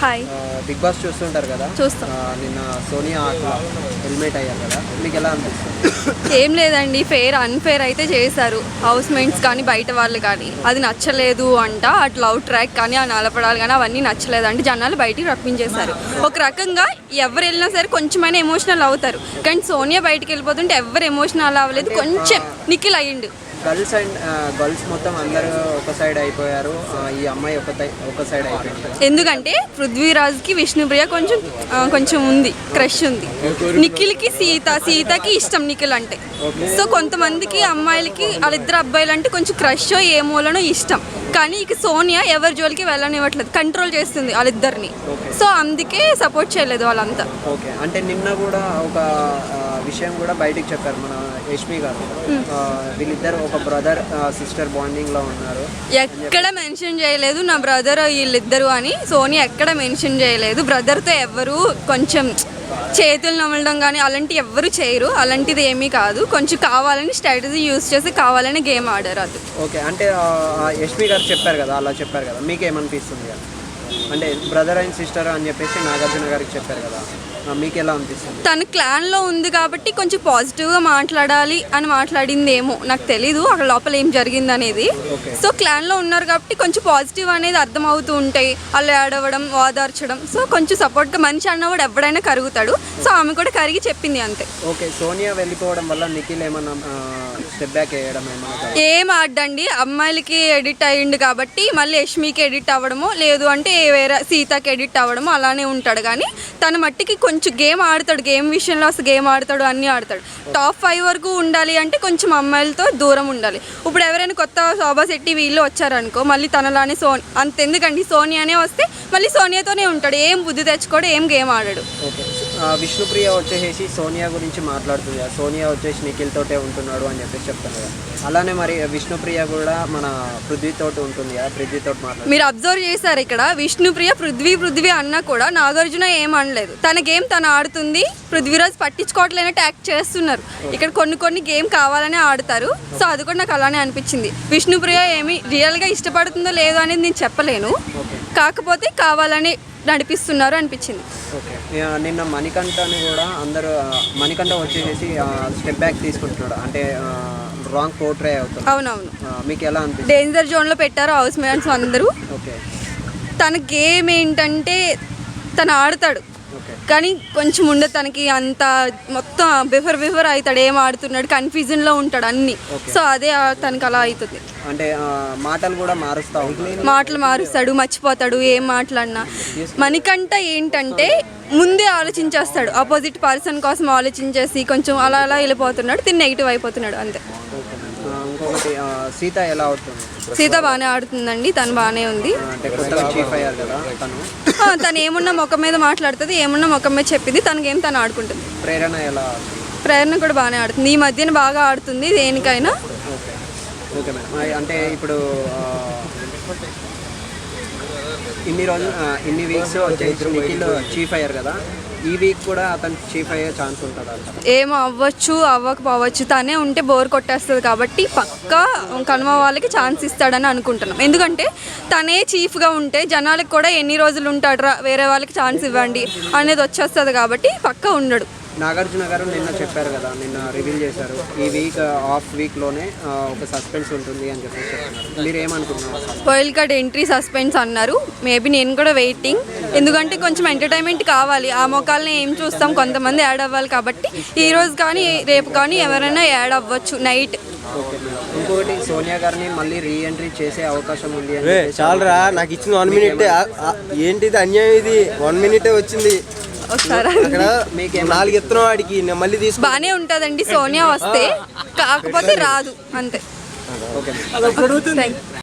Hi big boss చూస్తుంటారు కదా? చూస్తాం. నిన్న సోనియా హెల్మెట్ అయ్యారు కదా మీకు ఎలా అనిపిస్తుంది? ఏం లేదండి ఫేర్ అన్ఫేర్ అయితే చేశారు. హౌస్ మేట్స్ కానీ బయట వాళ్ళు కానీ అది నచ్చలేదు అంట అట్లా అవుట్ ట్రాక్ కానీ ఆ నలపడాలు కానీ అవన్నీ నచ్చలేదు అంటే జనాలు బయటికి రప్పించేశారు. ఒక రకంగా ఎవరు వెళ్ళినా సరే కొంచెమైనా ఎమోషనల్ అవుతారు. కానీ సోనియా బయటికి వెళ్ళిపోతుంటే ఎవరు ఎమోషనల్ అవ్వలేదు కొంచెం నిఖిల్ అయ్యిండు. గర్ల్స్ అండ్ గర్ల్స్ మొత్తం అందరూ ఒక సైడ్ అయిపోయారు. ఈ అమ్మాయి ఒక ఒక సైడ్ అయిపోయింది. ఎందుకంటే పృథ్వీరాజ్కి విష్ణుప్రియ కొంచెం కొంచెం ఉంది క్రష్ ఉంది. నిఖిల్కి సీత సీతకి ఇష్టం నిఖిల్ అంటే. సో కొంతమందికి అమ్మాయిలకి వాళ్ళిద్దరు అబ్బాయిలు అంటే కొంచెం క్రష్ ఏమోలనో ఇష్టం. కానీ ఇక సోనియా ఎవరి జోలికి వెళ్ళనివ్వట్లేదు. కంట్రోల్ చేస్తుంది వాళ్ళిద్దరిని. సో అందుకే సపోర్ట్ చేయలేదు వాళ్ళంతా. ఓకే. అంటే నిన్న కూడా ఒక విషయం కూడా బయటికి చెప్పారు మన యష్మి గారు. ఆ, వీళ్ళిద్దరు ఒక బ్రదర్ సిస్టర్ బాండింగ్లో ఉన్నారు. ఎక్కడ మెన్షన్ చేయలేదు నా బ్రదర్ వీళ్ళిద్దరు అని. సోని ఎక్కడ మెన్షన్ చేయలేదు. బ్రదర్తో ఎవరు కొంచెం చేతులు నమలడం కానీ అలాంటి ఎవ్వరు చేయరు. అలాంటిది ఏమీ కాదు. కొంచెం కావాలని స్ట్రాటజీ యూస్ చేసి కావాలని గేమ్ ఆడారు అది. ఓకే అంటే యష్మి గారు చెప్పారు కదా అలా చెప్పారు కదా. మీకు ఏమనిపిస్తుంది అంటే బ్రదర్ అండ్ సిస్టర్ అని చెప్పేసి నాగార్జున గారికి చెప్పారు కదా. మీకు ఎలా అనిపిస్తుంది? తను క్లాన్లో ఉంది కాబట్టి కొంచెం పాజిటివ్గా మాట్లాడాలి అని మాట్లాడింది ఏమో నాకు తెలీదు అక్కడ లోపల ఏం జరిగింది అనేది. సో క్లాన్లో ఉన్నారు కాబట్టి కొంచెం పాజిటివ్ అనేది అర్థమవుతూ ఉంటాయి వాళ్ళు ఏడవడం ఓదార్చడం. సో కొంచెం సపోర్ట్గా మనిషి అన్నవాడు ఎవడైనా కరుగుతాడు. సో ఆమె కూడా కరిగి చెప్పింది అంతే. ఓకే సోనియా వెళ్ళిపోవడం వల్ల నిఖిల్ ఏమన్నా స్టెప్ బ్యాక్ వేయడం ఏమన్నా కాదు. ఏం ఆడండి అమ్మాయిలకి ఎడిట్ అయ్యిండు కాబట్టి మళ్ళీ యష్మికి ఎడిట్ అవ్వడమో లేదు అంటే వేరే సీతకి ఎడిట్ అవ్వడమో అలానే ఉంటాడు కానీ తన మట్టికి కొంచెం గేమ్ ఆడతాడు గేమ్ విషయంలో అసలు గేమ్ ఆడతాడు అన్నీ ఆడతాడు. టాప్ ఫైవ్ వరకు ఉండాలి అంటే కొంచెం అమ్మాయిలతో దూరం ఉండాలి. ఇప్పుడు ఎవరైనా కొత్త శోభా శెట్టి వీళ్ళు వచ్చారనుకో మళ్ళీ తనలానే సోని అంతెందుకండి సోనియానే వస్తే మళ్ళీ సోనియాతోనే ఉంటాడు. ఏం బుద్ధి తెచ్చుకోడు ఏం గేమ్ ఆడాడు. విష్ణుప్రియ వచ్చేసి సోనియా గురించి మాట్లాడుతుంది. సోనియా వచ్చేసి నిఖిల్ తోటే ఉంటున్నాడు అని చెప్పేసి చెప్తాను కదా అలానే మరి విష్ణుప్రియ కూడా మన పృథ్వీ తోటి ఉంటుంది. కదా పృథ్వీ తోటి మాట్లాడు మీరు అబ్జర్వ్ చేశారు ఇక్కడ విష్ణుప్రియ పృథ్వీ పృథ్వీ అన్నా కూడా నాగార్జున ఏం అనలేదు. తన గేమ్ తను ఆడుతుంది పృథ్వీరాజ్ పట్టించుకోవట్లేనట్టు యాక్ట్ చేస్తున్నారు. ఇక్కడ కొన్ని కొన్ని గేమ్ కావాలని ఆడతారు. సో అది కూడా నాకు అలానే అనిపించింది. విష్ణుప్రియ ఏమి రియల్గా ఇష్టపడుతుందో లేదో అనేది నేను చెప్పలేను. కాకపోతే కావాలని నడిపిస్తున్నారు అనిపించింది. ఓకే. నిన్న మణికంఠని కూడా అందరూ మణికంఠ వచ్చేసి స్టెప్ బ్యాక్ తీసుకుంటున్నాడు. అంటే రాంగ్ పోర్ట్రే అవుతుంది. అవునవును. మీకు ఎలా అనిపిస్తుంది? డేంజర్ జోన్లో పెట్టారు హౌస్ మేట్స్ అందరూ. ఓకే. తన గేమ్ ఏంటంటే తను ఆడతాడు. కానీ కొంచెం ఉండదు తనకి అంత మొత్తం బిఫర్ బిఫర్ అవుతాడు ఏం ఆడుతున్నాడు కన్ఫ్యూజన్లో ఉంటాడు అన్ని. సో అదే తనకి అలా అవుతుంది. అంటే మాటలు కూడా మారుస్తూ మాటలు మారుస్తాడు మర్చిపోతాడు ఏం మాట్లాడినా. మనకంట ఏంటంటే ముందే ఆలోచించేస్తాడు. ఆపోజిట్ పర్సన్ కోసం ఆలోచించేసి కొంచెం అలా అలా వెళ్ళిపోతున్నాడు తిని నెగిటివ్ అయిపోతున్నాడు అంతే. ఇంకొకటి సీత ఎలా అవుతుంది? సీత బాగానే ఆడుతుందండి తను బాగానే ఉంది. తను. ఆ, తను ఏమున్నా ముఖం మీద మాట్లాడుతుంది ఏమున్నా ముఖం మీద చెప్పింది తనకేం తను ఆడుకుంటుంది. ప్రేరణ ఎలా ప్రేరణ కూడా బాగానే ఆడుతుంది. ఈ మధ్యన బాగా ఆడుతుంది దేనికైనా. ఓకే. మేడం. అంటే ఇప్పుడు ఇన్ని రోజులు ఇన్ని వీక్స్ నిఖిల్ చీఫ్ అయ్యారు కదా. ఈ వీక్ కూడా అతను చీఫ్ అయ్యే ఛాన్స్ ఉంటుంది ఏమో అవ్వచ్చు అవ్వకపోవచ్చు తనే ఉంటే బోర్ కొట్టేస్తుంది కాబట్టి పక్కా కనుమ వాళ్ళకి ఛాన్స్ ఇస్తాడని అనుకుంటున్నాం. ఎందుకంటే తనే చీఫ్గా ఉంటే జనాలకు కూడా ఎన్ని రోజులు ఉంటాడు వేరే వాళ్ళకి ఛాన్స్ ఇవ్వండి అనేది వచ్చేస్తుంది కాబట్టి పక్కా ఉండడు. నాగార్జున గారు నిన్న చెప్పారు కదా నిన్న రివీల్ చేశారు. ఈ వీక్ ఆఫ్ వీక్లోనే ఒక సస్పెన్స్ ఉంటుంది అని చెప్పేసి చెప్తున్నారు. మీరు ఏమనుకుంటున్నారు వైల్డ్ కార్డ్ ఎంట్రీ సస్పెన్స్ అన్నారు. మేబీ నేను కూడా వెయిటింగ్ ఎందుకంటే కొంచెం ఎంటర్టైన్మెంట్ కావాలి. ఆ మొక్కల్ని ఏం చూస్తాం? కొంతమంది యాడ్ అవ్వాలి కాబట్టి. ఈ రోజు కానీ రేపు కానీ ఎవరైనా యాడ్ అవ్వచ్చు నైట్ ఇంకొకటి సోనియా గారిని మళ్ళీ రీ ఎంట్రీ చేసే అవకాశం ఉంది చాలరా. నాకు ఇచ్చిన వన్ మినిట్ ఏంటిది అన్యాయం ఇది? వన్ మినిటే వచ్చింది. ఒకసారి అక్కడ నాలుగు ఎత్తున వాడికి నేను మళ్ళీ తీసుకు బాగానే ఉంటుందండి సోనియా వస్తే కాకపోతే రాదు అంతే. ఓకే. Madam thank